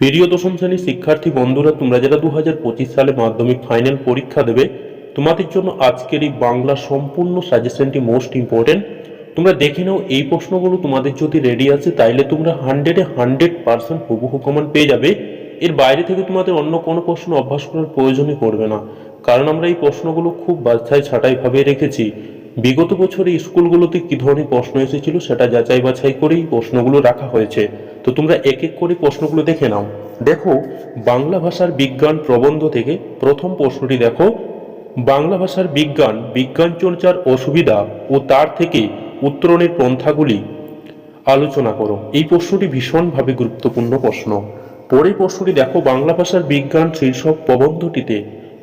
প্রিয় দশম শ্রেণির শিক্ষার্থী বন্ধুরা, তোমরা যারা দু হাজার পঁচিশ সালে মাধ্যমিক ফাইনাল পরীক্ষা দেবে, তোমাদের জন্য আজকের এই বাংলা সম্পূর্ণ সাজেশনটি মোস্ট ইম্পর্টেন্ট তোমরা দেখে নাও, এই প্রশ্নগুলো তোমাদের যদি রেডি আছে, তাইলে তোমরা হান্ড্রেডে হান্ড্রেড পার্সেন্ট হুবহু কমান পেয়ে যাবে। এর বাইরে থেকে তোমাদের অন্য কোনো প্রশ্ন অভ্যাস করার প্রয়োজনই পড়বে না। কারণ আমরা এই প্রশ্নগুলো খুব বাছাই ছাঁটাইভাবে রেখেছি। বিগত বছরে স্কুলগুলোতে কি ধরনের প্রশ্ন এসেছিল সেটা যাচাই বাছাই করেই প্রশ্নগুলো রাখা হয়েছে। তো তোমরা এক এক করে প্রশ্নগুলো দেখে নাও। দেখো, বাংলা ভাষার বিজ্ঞান প্রবন্ধ থেকে প্রথম প্রশ্নটি দেখো। বাংলা ভাষার বিজ্ঞান বিজ্ঞান চর্চার অসুবিধা ও তার থেকে উত্তরণের পন্থাগুলি আলোচনা করো। এই প্রশ্নটি ভীষণভাবে গুরুত্বপূর্ণ প্রশ্ন। পরের প্রশ্নটি দেখো, বাংলা ভাষার বিজ্ঞান শীর্ষক প্রবন্ধটিতে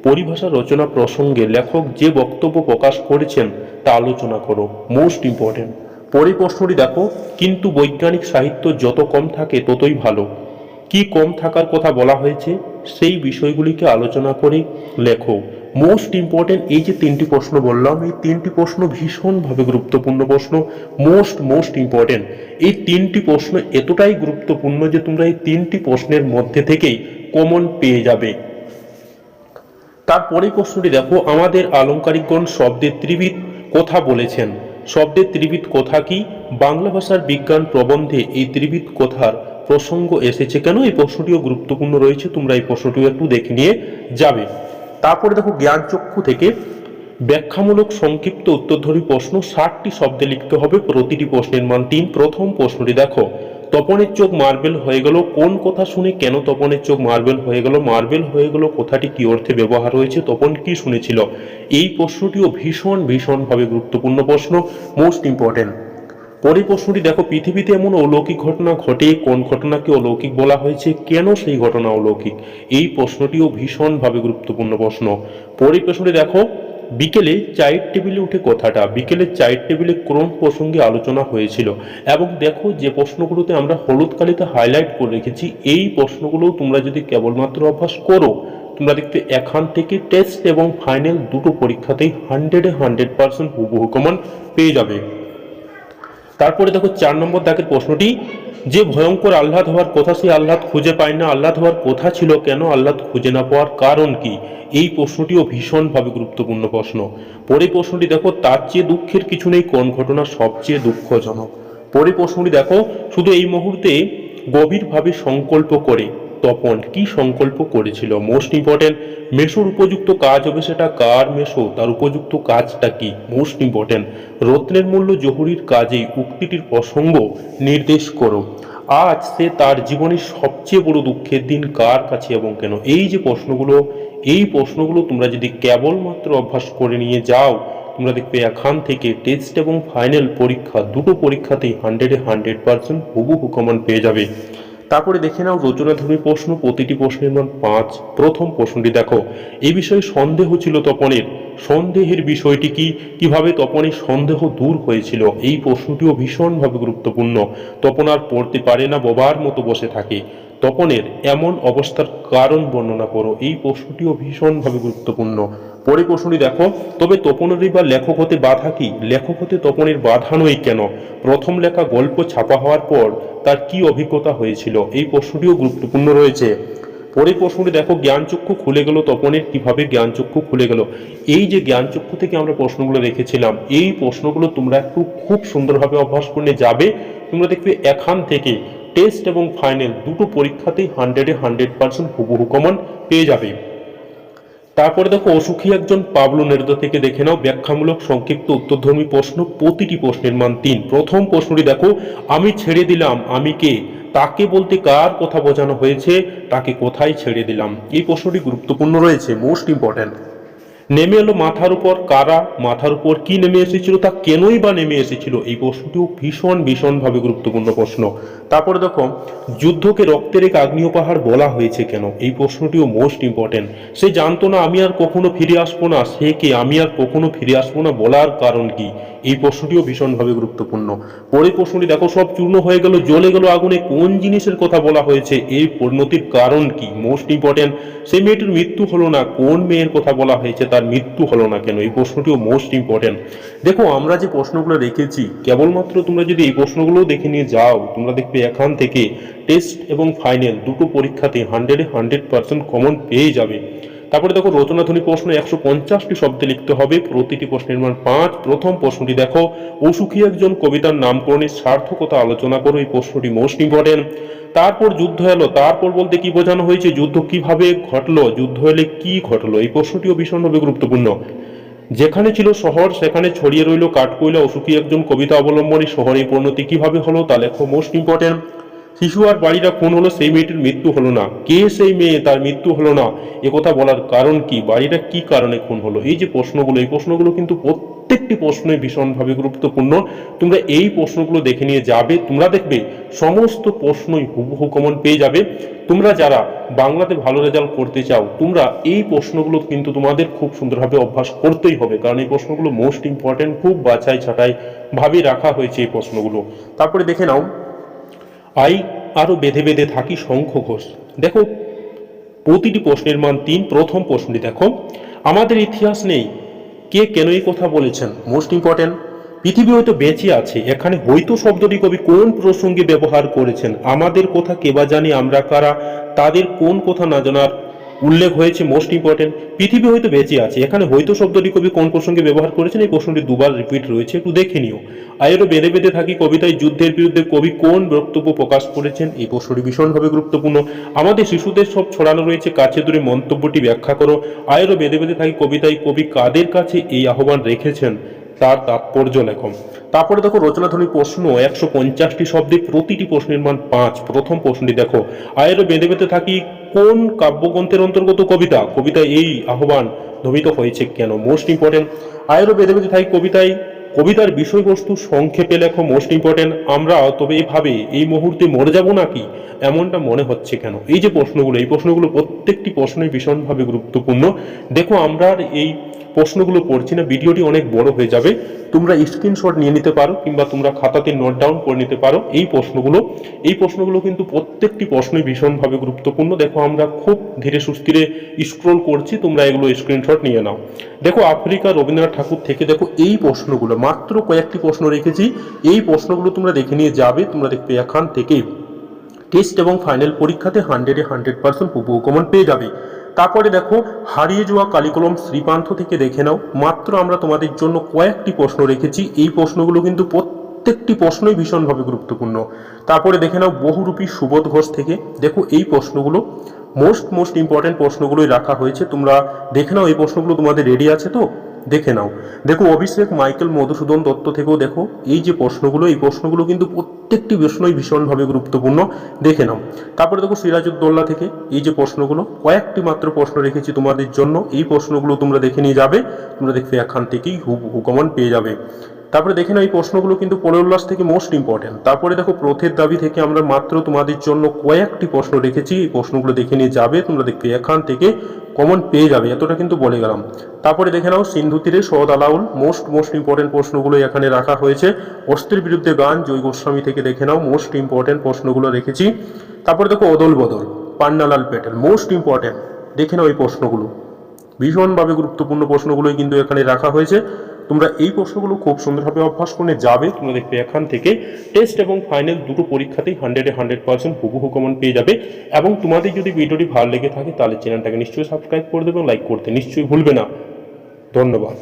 পরিভাষা রচনা প্রসঙ্গে লেখক যে বক্তব্য প্রকাশ করেছেন তা আলোচনা করো। মোস্ট ইম্পর্টেন্ট পরে প্রশ্নটি দেখো, কিন্তু বৈজ্ঞানিক সাহিত্য যত কম থাকে ততই ভালো। কি কম থাকার কথা বলা হয়েছে, সেই বিষয়গুলিকে আলোচনা করে লেখো। মোস্ট ইম্পর্টেন্ট এই যে তিনটি প্রশ্ন বললাম, এই তিনটি প্রশ্ন ভীষণভাবে গুরুত্বপূর্ণ প্রশ্ন। মোস্ট মোস্ট ইম্পর্টেন্ট এই তিনটি প্রশ্ন এতটাই গুরুত্বপূর্ণ যে তোমরা এই তিনটি প্রশ্নের মধ্যে থেকেই কমন পেয়ে যাবে। তারপরে প্রশ্নটি দেখো, আমাদের আলংকারিকগণ শব্দের ত্রিবিধ কথা বলেছেন। শব্দের ত্রিবিধ কথা কি? বাংলা ভাষার বিজ্ঞান প্রবন্ধে এই ত্রিবিধ কথার প্রসঙ্গ এসেছে কেন? এই প্রশ্নটিও গুরুত্বপূর্ণ রয়েছে, তোমরা এই প্রশ্নটিও একটু দেখে নিয়ে যাবে। তারপরে দেখো, জ্ঞানচক্ষু থেকে ব্যাখ্যামূলক সংক্ষিপ্ত উত্তরধরী প্রশ্ন, ষাটটি শব্দে লিখতে হবে, প্রতিটি প্রশ্নের মান তিন। প্রথম প্রশ্নটি দেখো তপনের চোখ মার্বেল হয়ে গেল। কোন কথা শুনে কেন তপনের চোখ মার্বেল হয়ে গেল? মার্বেল হয়ে গেল কথাটি কি অর্থে ব্যবহার হয়েছে? তপন কি শুনেছিল? এই প্রশ্নটিও ভীষণ, ভীষণভাবে গুরুত্বপূর্ণ প্রশ্ন মোস্ট ইম্পর্টেন্ট পরের প্রশ্নটি, দেখো, পৃথিবীতে এমন অলৌকিক ঘটনা ঘটে, কোন ঘটনাকে অলৌকিক বলা হয়েছে, কেন সেই ঘটনা অলৌকিক? এই প্রশ্নটিও ভীষণভাবে গুরুত্বপূর্ণ প্রশ্ন। পরের প্রশ্নটি, দেখো বিকেলে চায়ের টেবিলে উঠে কথাটা, বিকেলে চায়ের টেবিলে কোন প্রসঙ্গে আলোচনা হয়েছিল। এবং দেখো যে প্রশ্নগুলোতে আমরা হলুদ কালিতে হাইলাইট করে রেখেছি, এই প্রশ্নগুলো তোমরা যদি কেবলমাত্র অভ্যাস করো, তোমরা দেখতে এখান থেকে টেস্ট এবং ফাইনাল দুটো পরীক্ষাতেই হান্ড্রেডে হান্ড্রেড পার্সেন্ট হুবহু কমন পেয়ে যাবে। তারপরে দেখো চার নম্বর দাগের প্রশ্নটি যে ভয়ঙ্কর আহ্লাদ হওয়ার কথা সেই আহ্লাদ খুঁজে পায় না। আহ্লাদ হওয়ার কথা ছিল, কেন আহ্লাদ খুঁজে না পাওয়ার কারণ কি? এই প্রশ্নটিও ভীষণভাবে গুরুত্বপূর্ণ প্রশ্ন। পরে প্রশ্নটি দেখো, তার চেয়ে দুঃখের কিছু নেই, কোন ঘটনা সবচেয়ে দুঃখজনক? পরে প্রশ্নটি দেখো, শুধু এই মুহূর্তে গভীরভাবে সংকল্প করে তপন কি সংকল্প করেছিল? মোস্ট ইম্পর্টেন্ট মেশোর উপযুক্ত কাজ হবে সেটা কার মেশো তার উপযুক্ত কাজটা কি? মোস্ট ইম্পর্টেন্ট রত্নের মূল্য জহুরির কাজেই উক্তিটির প্রসঙ্গ নির্দেশ করো। আজ সে তার জীবনের সবচেয়ে বড় দুঃখের দিন কার কাছে এবং কেন? এই যে প্রশ্নগুলো, এই প্রশ্নগুলো তোমরা যদি কেবলমাত্র অভ্যাস করে নিয়ে যাও, তোমরা দেখবে এখান থেকে টেস্ট এবং ফাইনাল পরীক্ষা, দুটো পরীক্ষাতেই হান্ড্রেডে হান্ড্রেড পার্সেন্ট হুবহু কমন পেয়ে যাবে। তারপরে দেখে নাও রচনাধর্মী প্রশ্ন, প্রতিটি প্রশ্নের মান পাঁচ। প্রথম প্রশ্নটি দেখো। এই বিষয়ে সন্দেহ ছিল তপনের। সন্দেহের বিষয়টি কি? কীভাবে তপনের সন্দেহ দূর হয়েছিল? এই প্রশ্নটিও ভীষণভাবে গুরুত্বপূর্ণ। তপন আর পড়তে পারে না, বোবার মতো বসে থাকে। তপনের এমন অবস্থার কারণ বর্ণনা করো। এই প্রশ্নটিও ভীষণভাবে গুরুত্বপূর্ণ। পরে প্রশ্নটি দেখো, তবে তপনেরই বা লেখক হতে বাধা কি? লেখক হতে তপনের বাধা নয় কেন? প্রথম লেখা গল্প ছাপা হওয়ার পর তার কি অভিজ্ঞতা হয়েছিল? এই প্রশ্নটিও গুরুত্বপূর্ণ রয়েছে। পরে প্রশ্নটি দেখো জ্ঞানচক্ষু খুলে গেল তপনের, কীভাবে জ্ঞানচক্ষু খুলে গেল? এই যে জ্ঞানচক্ষু থেকে আমরা প্রশ্নগুলো রেখেছিলাম, এই প্রশ্নগুলো তোমরা একটু খুব সুন্দরভাবে অভ্যাস করে যাবে। তোমরা দেখবে এখান থেকে টেস্ট এবং ফাইনাল দুটো পরীক্ষাতেই হান্ড্রেডে হান্ড্রেড পার্সেন্ট হুবহু কমন পেয়ে যাবে। তারপরে দেখো, অসুখী একজন পাবলো নেরদা থেকে দেখে নাও, ব্যাখ্যামূলক সংক্ষিপ্ত উত্তরধর্মী প্রশ্ন, প্রতিটি প্রশ্নের মান তিন। প্রথম প্রশ্নটি দেখো, আমি ছেড়ে দিলাম, আমি কে? তাকে বলতে কার কথা বোঝানো হয়েছে? তাকে কোথায় ছেড়ে দিলাম? এই প্রশ্নটি গুরুত্বপূর্ণ রয়েছে মোস্ট ইম্পর্ট্যান্ট নেমে এলো মাথার উপর। কারা মাথার উপর কি নেমে এসেছিল তা কেনই বা নেমে এসেছিল? এই প্রশ্নটিও ভীষণ, ভীষণভাবে গুরুত্বপূর্ণ প্রশ্ন। তারপরে দেখো, যুদ্ধকে রক্তের এক আগ্নেয় পাহাড় বলা হয়েছে কেন? এই প্রশ্নটিও মোস্ট ইম্পর্টেন্ট সে জানতো না, আমি আর কখনো ফিরে আসব না। সে কে, আমি আর কখনো ফিরে আসব না? বলার কারণ কি? এই প্রশ্নটিও ভীষণভাবে গুরুত্বপূর্ণ। পরের প্রশ্নটি, দেখো, সব চূর্ণ হয়ে গেল, জ্বলে গেল আগুনে। কোন জিনিসের কথা বলা হয়েছে? এই পরিণতির কারণ কি? মোস্ট ইম্পর্টেন্ট সেই মেয়েটির মৃত্যু হলো না। কোন মেয়ের কথা বলা হয়েছে? তার মৃত্যু হলো না কেন? এই প্রশ্নটিও মোস্ট ইম্পর্টেন্ট দেখো, আমরা যে প্রশ্নগুলো রেখেছি, কেবলমাত্র তোমরা যদি এই প্রশ্নগুলো দেখে নিয়ে যাও, তোমরা দেখবে এখান থেকে টেস্ট এবং ফাইনাল দুটো পরীক্ষাতে হান্ড্রেডে হান্ড্রেড পার্সেন্ট কমন পেয়ে যাবে। তারপরে দেখো রচনাধ্বনি প্রশ্ন একশো পঞ্চাশটি শব্দে লিখতে হবে। প্রতিটি প্রশ্নের মান পাঁচ। প্রথম প্রশ্নটি দেখো, অসুখী একজন কবিতার নামকরণের সার্থকতা আলোচনা করো, এই প্রশ্নটি মোস্ট ইম্পর্টেন্ট তারপর যুদ্ধ এলো, তারপর বলতে কি বোঝানো হয়েছে, যুদ্ধ কীভাবে ঘটলো, যুদ্ধ এলে কি ঘটলো, এই প্রশ্নটিও ভীষণভাবে গুরুত্বপূর্ণ। যেখানে ছিল শহর, সেখানে ছড়িয়ে রইল কাঠকয়লা, অসুখী একজন কবিতা অবলম্বনে শহরের পরিণতি কীভাবে হলো তা লেখো মোস্ট ইম্পর্টেন্ট শিশু আর বাড়িরা খুন হলো সেই মেয়েটির মৃত্যু হলো না। কে সেই মেয়ে, তার মৃত্যু হলো না। কথা বলার কারণ কি? বাড়িটা কি কারণে খুন হলো? এই যে প্রশ্নগুলো, এই প্রশ্নগুলো কিন্তু প্রত্যেকটি প্রশ্নই ভীষণভাবে গুরুত্বপূর্ণ। তোমরা এই প্রশ্নগুলো দেখে নিয়ে যাবে, তোমরা দেখবে সমস্ত প্রশ্নই হুবহু কমন পেয়ে যাবে। তোমরা যারা বাংলাতে ভালো রেজাল্ট করতে চাও, তোমরা এই প্রশ্নগুলো কিন্তু তোমাদের খুব সুন্দরভাবে অভ্যাস করতেই হবে। কারণ এই প্রশ্নগুলো মোস্ট ইম্পর্টেন্ট খুব বাছাই ছাটাই ভাবে রাখা হয়েছে এই প্রশ্নগুলো। তারপরে দেখে নাও আই আরও বেঁধে বেঁধে থাকি শঙ্খ ঘোষ। দেখো, প্রতিটি প্রশ্নের মান তিন, প্রথম প্রশ্নটি দেখো। আমাদের ইতিহাস নেই, কে কেন এই কথা বলেছেন? মোস্ট ইম্পর্টেন্ট পৃথিবী হয়তো বেঁচে আছে, এখানে হয়তো শব্দটি কবি কোন প্রসঙ্গে ব্যবহার করেছেন? আমাদের কথা কেবা জানি, আমরা কারা? তাদের কোন কথা না জানার উল্লেখ হয়েছে মোস্ট ইম্পর্টেন্ট পৃথিবী হয়তো বেঁচে আছে। এখানে হয়তো শব্দটি কবি কোন প্রসঙ্গে ব্যবহার করেছেন, এই প্রশ্নটি দুবার রিপিট রয়েছে, একটু দেখে নিও। আয়েরও বেঁধে বেঁধে থাকি কবিতায়, যুদ্ধের বিরুদ্ধে কবি কোন বক্তব্য প্রকাশ করেছেন, এই প্রশ্নটি ভীষণভাবে গুরুত্বপূর্ণ। আমাদের শিশুদের সব ছড়ানো রয়েছে, কাছে দূরে মন্তব্যটি ব্যাখ্যা করো। আয়েরও বেঁধে বেঁধে থাকি কবিতায়, কবি কাদের কাছে এই আহ্বান রেখেছেন? তার তাৎপর্য লেখম। তারপরে দেখো রচনাধ্বনি প্রশ্ন, একশো পঞ্চাশটি শব্দে প্রতিটি প্রশ্নের মান পাঁচ। প্রথম প্রশ্নটি দেখো আয়েরও বেঁধে বেঁধে থাকি কোন কাব্যগ্রন্থের অন্তর্গত কবিতা কবিতা এই আহ্বান ধ্বনিত হয়েছে কেন? মোস্ট ইম্পর্টেন্ট আয়েরও বেঁধে বেঁধে থাকি কবিতায় কবিতার বিষয়বস্তু সংক্ষেপে লেখো। মোস্ট ইম্পর্টেন্ট আমরা তবে এভাবে এই মুহূর্তে মরে যাব নাকি? এমনটা মনে হচ্ছে কেন? এই যে প্রশ্নগুলো, এই প্রশ্নগুলো প্রত্যেকটি প্রশ্নই ভীষণভাবে গুরুত্বপূর্ণ। দেখো আমরা এই প্রশ্নগুলো পড়ছি না, ভিডিওটি অনেক বড় হয়ে যাবে। তোমরা স্ক্রিনশট নিয়ে নিতে পারো কিংবা তোমরা খাতাতে নোট ডাউন করে নিতে পারো এই প্রশ্নগুলো। এই প্রশ্নগুলো কিন্তু প্রত্যেকটি প্রশ্নই ভীষণভাবে গুরুত্বপূর্ণ। দেখো, আমরা খুব ধীরে সুস্থিরে স্ক্রোল করছি, তোমরা এগুলো স্ক্রিনশট নিয়ে নাও। দেখো, আফ্রিকা রবীন্দ্রনাথ ঠাকুর থেকে দেখো এই প্রশ্নগুলো, মাত্র কয়েকটি প্রশ্ন রেখেছি। এই প্রশ্নগুলো তোমরা দেখে নিয়ে যাবে, তোমরা দেখবে এখান থেকে টেস্ট এবং ফাইনাল পরীক্ষাতে হান্ড্রেডে হান্ড্রেড পার্সেন্ট কমন পেয়ে যাবে। তারপরে দেখো, হারিয়ে যাওয়া কালিকলম শ্রীপান্থ থেকে দেখে নাও। মাত্র আমরা তোমাদের জন্য কয়েকটি প্রশ্ন রেখেছি। এই প্রশ্নগুলো কিন্তু প্রত্যেকটি প্রশ্নই ভীষণভাবে গুরুত্বপূর্ণ। তারপরে দেখে নাও, বহুরূপী সুবোধ ঘোষ থেকে। দেখো, এই প্রশ্নগুলো মোস্ট মোস্ট ইম্পর্ট্যান্ট প্রশ্নগুলোই রাখা হয়েছে। তোমরা দেখে নাও, এই প্রশ্নগুলো তোমাদের রেডি আছে তো? দেখে নাও। দেখো, অভিষেক, মাইকেল, মধুসূদন দত্ত থেকেও দেখো, এই যে প্রশ্নগুলো, এই প্রশ্নগুলো কিন্তু প্রত্যেকটি প্রশ্নই ভীষণভাবে গুরুত্বপূর্ণ। দেখে নাও। তারপরে দেখো সিরাজউদ্দৌল্লা থেকে এই যে প্রশ্নগুলো, কয়েকটি মাত্র প্রশ্ন রেখেছি তোমাদের জন্য। এই প্রশ্নগুলো তোমরা দেখে নিয়ে যাবে। তোমরা দেখবে এখান থেকেই হু হুকমন পেয়ে যাবে। তারপরে দেখে নাও, এই প্রশ্নগুলো কিন্তু পনেরোল্লাস থেকে মোস্ট ইম্পর্টেন্ট তারপরে দেখো, প্রথের দাবি থেকে আমরা মাত্র তোমাদের জন্য কয়েকটি প্রশ্ন রেখেছি এই প্রশ্নগুলো দেখে নিয়ে যাবে, তোমরা দেখবে এখান থেকে কমন পেয়ে যাবে, এতটা কিন্তু বলে গেলাম। তারপরে দেখে নাও, সিন্ধু তীরে সৌদ আলাউল মোস্ট মোস্ট ইম্পর্টেন্ট প্রশ্নগুলো এখানে রাখা হয়েছে। অস্ত্রের বিরুদ্ধে গান, জয় গোস্বামী থেকে দেখে নাও মোস্ট ইম্পর্টেন্ট প্রশ্নগুলো রেখেছি তারপরে দেখো, অদল বদল, পান্নালাল প্যাটেল মোস্ট ইম্পর্টেন্ট দেখে নাও এই প্রশ্নগুলো। ভীষণভাবে গুরুত্বপূর্ণ প্রশ্নগুলোই কিন্তু এখানে রাখা হয়েছে। তোমরা এই প্রশ্নগুলো খুব সুন্দরভাবে অভ্যাস করে যাবে। তোমরা দেখবে এখান থেকে টেস্ট এবং ফাইনাল দুটো পরীক্ষাতেই হান্ড্রেডে হান্ড্রেড পার্সেন্ট হুবহু কমন পেয়ে যাবে। এবং তোমাদের যদি ভিডিওটি ভালো লেগে থাকে, তাহলে চ্যানেলটাকে নিশ্চয়ই সাবস্ক্রাইব করে দেবে লাইক করতে নিশ্চয়ই ভুলবে না। ধন্যবাদ।